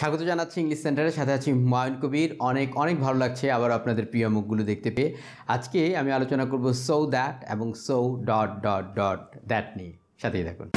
স্বাগত জানাচ্ছি ইংলিশ সেন্টারের, সাথে আছি হুমায়ুন কবির। অনেক অনেক ভালো লাগছে আবার আপনাদের প্রিয় মুখগুলো দেখতে পেয়ে। আজকে আমি আলোচনা করব সো দ্যাট এবং so dot dot dot that নিয়ে। সাথেই থাকুন।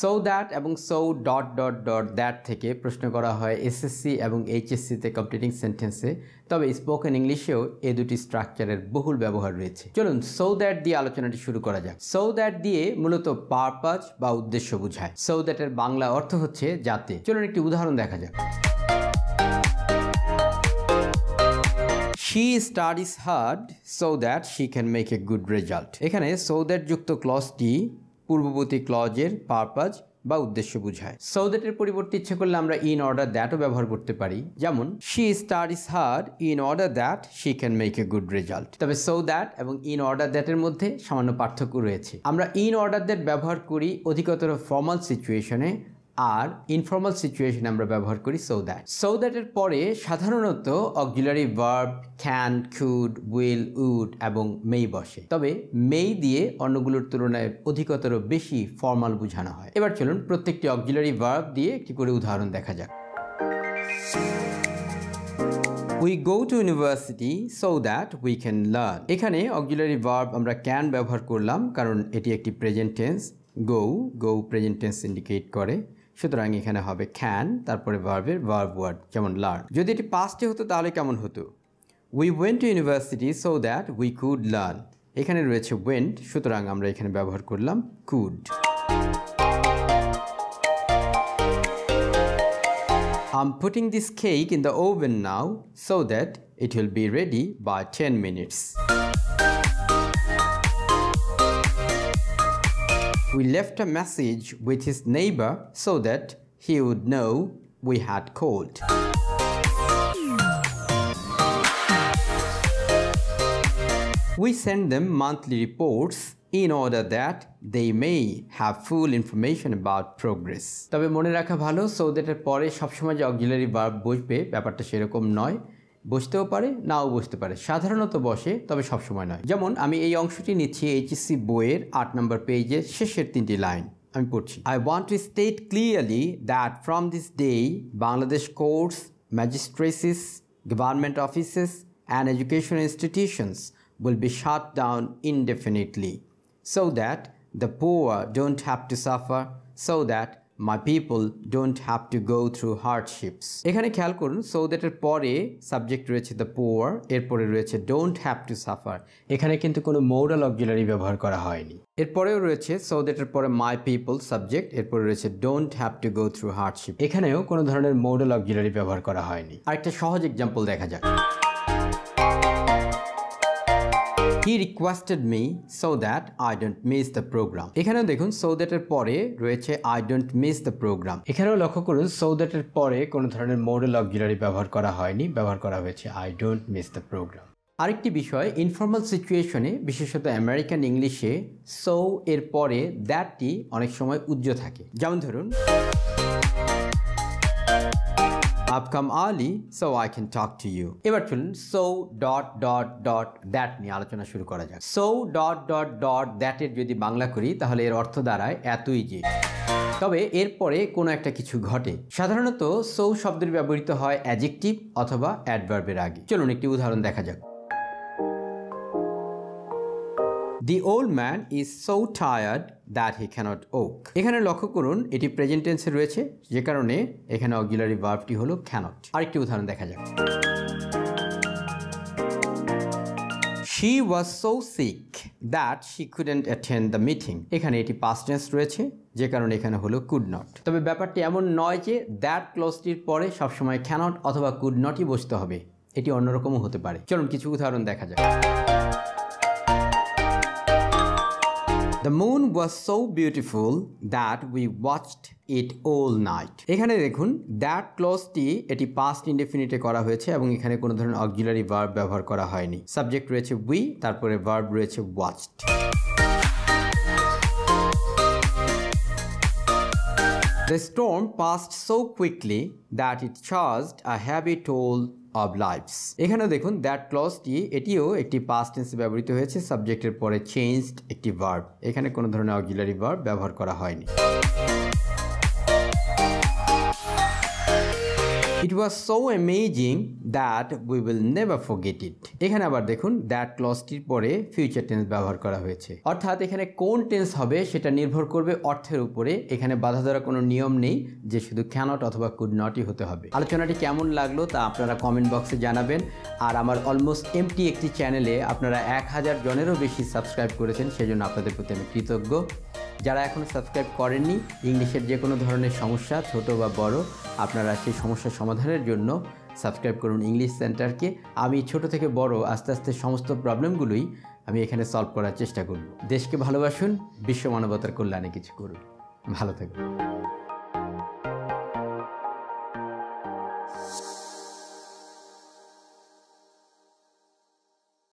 সো দ্যাট এবং so dot dot dot that থেকে প্রশ্ন করা হয় এসএসসি এবং এইচএসসিতে কমপ্লিটিং সেন্টেন্সে তবে স্পোকেন ইংলিশেও এ দুটি স্ট্রাকচারের বহুল ব্যবহার রয়েছে। চলুন সো দ্যাট দিয়ে আলোচনাটি শুরু করা যাক। সো দ্যাট দিয়ে মূলত পারপাজ বা উদ্দেশ্য বোঝায়। সো দ্যাটের বাংলা অর্থ হচ্ছে যাতে। চলুন একটি উদাহরণ দেখা যাক। She studies hard so that she can make a good result এখানে সো দ্যাট যুক্ত ক্লজটি পূর্ববর্তী ক্লজের পারপাজ বা উদ্দেশ্য বোঝায়। সো দ্যাটের পরিবর্তে ইচ্ছে করলে আমরা ইন অর্ডার দ্যাটও ব্যবহার করতে পারি। যেমন she studies hard in order that she can make a good result তবে সো দ্যাট এবং ইন অর্ডার দ্যাটের মধ্যে সামান্য পার্থক্য রয়েছে। আমরা ইন অর্ডার দ্যাট ব্যবহার করি অধিকতর ফর্মাল সিচুয়েশনে আর ইনফর্মাল সিচুয়েশন আমরা ব্যবহার করি সো দ্যাট সো দ্যাটের পরে সাধারণত auxiliary verb can could will would এবং মেই বসে। তবে মেই দিয়ে অন্যগুলোর তুলনায় অধিকতর বেশি ফর্মাল বোঝানো হয়। এবার চলুন প্রত্যেকটি অক্সিলারি ভার্ব দিয়ে একটি করে উদাহরণ দেখা যাক। We go to university so that we can learn এখানে অক্সিলারি ভার্ব আমরা ক্যান ব্যবহার করলাম, কারণ এটি একটি present tense go go present tense indicate করে। সুতরাং এখানে হবে ক্যান তারপরে ভার্বের ভার্ব ওয়ার্ড যেমন লার্ন যদি এটি পাস্টে হতো, তাহলে কেমন হতো? We went to university so that we could learn এখানে রয়েছে ওয়েন্ট সুতরাং আমরা এখানে ব্যবহার করলাম could I'm putting this cake in the oven now so that it will be ready by 10 minutes. We left a message with his neighbor so that he would know we had called. We send them monthly reports in order that they may have full information about progress. তবে মনে রাখা ভালো so দ্যাটের পরে সবসময় যে auxiliary verb বসবে ব্যাপারটা সেরকম নয় বসতেও পারে, নাও বসতে পারে। সাধারণত বসে, তবে সবসময় নয়। যেমন, আমি এই অংশটি নিচ্ছি এইচএসসি বইয়ের আট নম্বর পেজের শেষের তিনটি লাইন। আমি পড়ছি। I want to state clearly that from this day Bangladesh courts magistracies government offices and education institutions will be shut down indefinitely so that the poor don't have to suffer, so that my people don't have to go through hardships. এখানে খেয়াল করুন so দ্যাটের পরে subject রয়েছে the poor এরপরে রয়েছে don't have to suffer এখানে কিন্তু কোনো মোডাল অক্সিলারি ব্যবহার করা হয়নি। এরপরেও রয়েছে সো দ্যাটের পরে মাই পিপল সাবজেক্ট এরপরে রয়েছে don't have to go through hardship এখানেও কোনো ধরনের মোডাল অক্সিলারি ব্যবহার করা হয়নি। আরেকটা সহজ এক্সাম্পল দেখা যাক। He requested me so that I don't miss the programme এখানেও দেখুন সো দ্যাটের পরে রয়েছে I don't miss the programme এখানেও লক্ষ্য করুন সো দ্যাটের পরে কোনো ধরনের মোডেল অক্সিলারি ব্যবহার করা হয়নি, ব্যবহার করা হয়েছে I don't miss the programme আরেকটি বিষয় ইনফর্মাল সিচুয়েশনে বিশেষত আমেরিকান ইংলিশে সো এর পরে দ্যাটটি অনেক সময় উজ্জ থাকে। যেমন ধরুন I've come early so I can talk to you. এবার চলুন, so dot dot dot that নিয়ে আলোচনা শুরু করা যাক। so dot dot dot that এর যদি বাংলা করি, তাহলে এর অর্থ দাঁড়ায় এতই যে। তবে এরপরে কোনো একটা কিছু ঘটে। সাধারণত সো শব্দের ব্যবহৃত হয় অ্যাজেক্টিভ অথবা অ্যাডভার্বের আগে। চলুন একটি উদাহরণ দেখা যাক। The old man is so tired that he cannot walk এখানে লক্ষ্য করুন, এটি প্রেজেন্ট টেন্সে রয়েছে, যে কারণে এখানে অক্সিলারি ভার্বটি হলো ক্যানট আরেকটি উদাহরণ দেখা যাক। She was so sick that she couldn't attend the meeting এখানে এটি পাস্ট টেন্স রয়েছে, যে কারণে এখানে হলো কুড নট তবে ব্যাপারটি এমন নয় যে দ্যাট ক্লোজটির পরে সবসময় ক্যানট অথবা কুড নটই বসতে হবে। এটি অন্যরকমও হতে পারে। চলুন কিছু উদাহরণ দেখা যাক। The moon was so beautiful that we watched it all night. এখানে দেখুন দ্যাট ক্লোজটি এটি পাস্ট ইনডেফিনিটে করা হয়েছে এবং এখানে কোনো ধরনের অক্সিলারি ভার্ব ব্যবহার করা হয়নি সাবজেক্ট রয়েছে উই তারপরে ভার্ব রয়েছে watched The storm passed so quickly that it caused a heavy toll of lives এখানে দেখুন দ্যাট ক্লজটি এটিও একটি পাস্ট টেন্সে ব্যবহৃত হয়েছে সাবজেক্টের পরে চেঞ্জড একটি ভার্ব এখানে কোনো ধরনের অক্সিলারি ভার্ব ব্যবহার করা হয়নি। It was so amazing that we will never forget it এখানে আবার দেখুন দ্যাট ক্লসটির পরে ফিউচার টেন্স ব্যবহার করা হয়েছে। অর্থাৎ এখানে কোন টেন্স হবে সেটা নির্ভর করবে অর্থের উপরে। এখানে বাধা ধরা কোনো নিয়ম নেই যে শুধু ক্যানট অথবা কুড নটই হতে হবে। আলোচনাটি কেমন লাগল তা আপনারা কমেন্ট বক্সে জানাবেন। আর আমার অলমোস্ট এমটি একটি চ্যানেলে আপনারা এক হাজার জনেরও বেশি সাবস্ক্রাইব করেছেন, সেজন্য আপনাদের প্রতি আমি কৃতজ্ঞ। যারা এখনও সাবস্ক্রাইব করেননি, ইংলিশের যে কোনো ধরনের সমস্যা, ছোট বা বড়, আপনারা সেই সমস্যা সমাধানের জন্য সাবস্ক্রাইব করুন ইংলিশ সেন্টারকে। আমি ছোট থেকে বড়, আস্তে আস্তে সমস্ত প্রবলেমগুলোই আমি এখানে সলভ করার চেষ্টা করব। দেশকে ভালোবাসুন, বিশ্ব মানবতার কল্যাণে কিছু করুন। ভালো থাকবেন